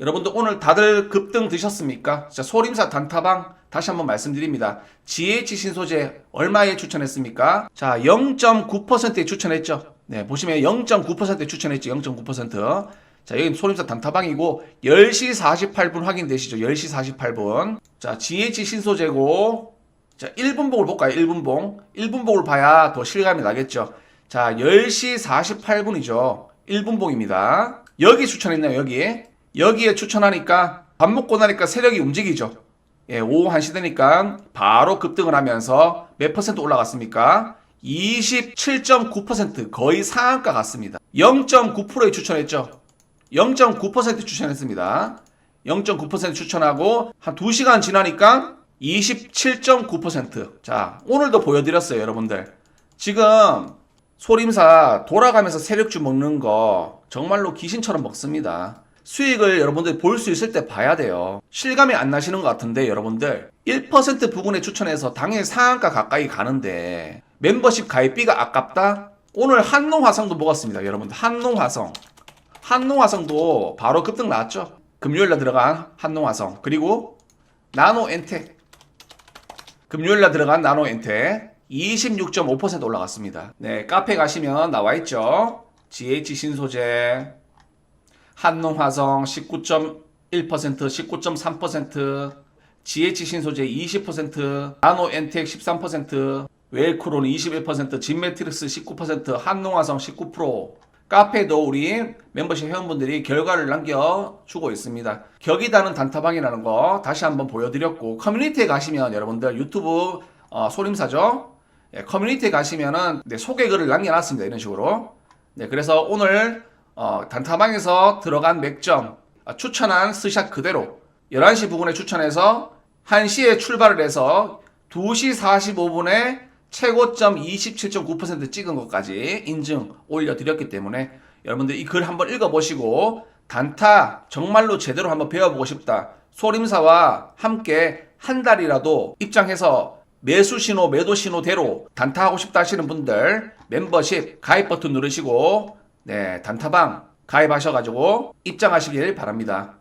여러분들 오늘 다들 급등 드셨습니까? 자, 소림사 단타방 다시 한번 말씀드립니다. GH 신소재 얼마에 추천했습니까? 자, 0.9%에 추천했죠. 네, 보시면 0.9%에 추천했죠. 0.9%. 자, 여기 소림사 단타방이고 10시 48분 확인되시죠? 10시 48분. 자, GH 신소재고 자, 1분봉을 볼까요? 1분봉. 1분봉을 봐야 더 실감이 나겠죠. 자, 10시 48분이죠. 1분봉입니다. 여기 추천했나요? 여기. 여기에 추천하니까 밥 먹고 나니까 세력이 움직이죠. 예, 오후 1시 되니까 바로 급등을 하면서 몇 퍼센트 올라갔습니까? 27.9% 거의 상한가 같습니다. 0.9%에 추천했죠. 0.9% 추천했습니다. 0.9% 추천하고 한 2시간 지나니까 27.9%. 자, 오늘도 보여드렸어요, 여러분들. 지금 소림사 돌아가면서 세력주 먹는 거 정말로 귀신처럼 먹습니다. 수익을 여러분들 볼수 있을 때 봐야 돼요. 실감이 안 나시는 것 같은데 여러분들 1% 부분에 추천해서 당연히 상한가 가까이 가는데 멤버십 가입비가 아깝다? 오늘 한농화성도 먹었습니다. 여러분들 한농화성 한농화성도 바로 급등 나왔죠. 금요일날 들어간 한농화성 그리고 나노엔텍 금요일날 들어간 나노엔텍 26.5% 올라갔습니다. 네, 카페 가시면 나와 있죠. GH 신소재, 한농화성 19.1%, 19.3%, GH 신소재 20%, 나노 엔텍 13%, 웰크론 21%, 진매트릭스 19%, 한농화성 19%. 카페도 우리 멤버십 회원분들이 결과를 남겨주고 있습니다. 격이다는 단타방이라는 거 다시 한번 보여드렸고 커뮤니티에 가시면 여러분들 유튜브 어, 소림사죠. 예, 커뮤니티에 가시면은 네, 소개 글을 남겨놨습니다. 이런 식으로. 네, 그래서 오늘 어, 단타방에서 들어간 맥점 아, 추천한 스샷 그대로 11시 부근에 추천해서 1시에 출발을 해서 2시 45분에 최고점 27.9% 찍은 것까지 인증 올려드렸기 때문에 여러분들 이 글 한번 읽어보시고 단타 정말로 제대로 한번 배워보고 싶다. 소림사와 함께 한 달이라도 입장해서 매수 신호, 매도 신호대로 단타하고 싶다 하시는 분들 멤버십 가입 버튼 누르시고 네 단타방 가입하셔가지고 입장하시길 바랍니다.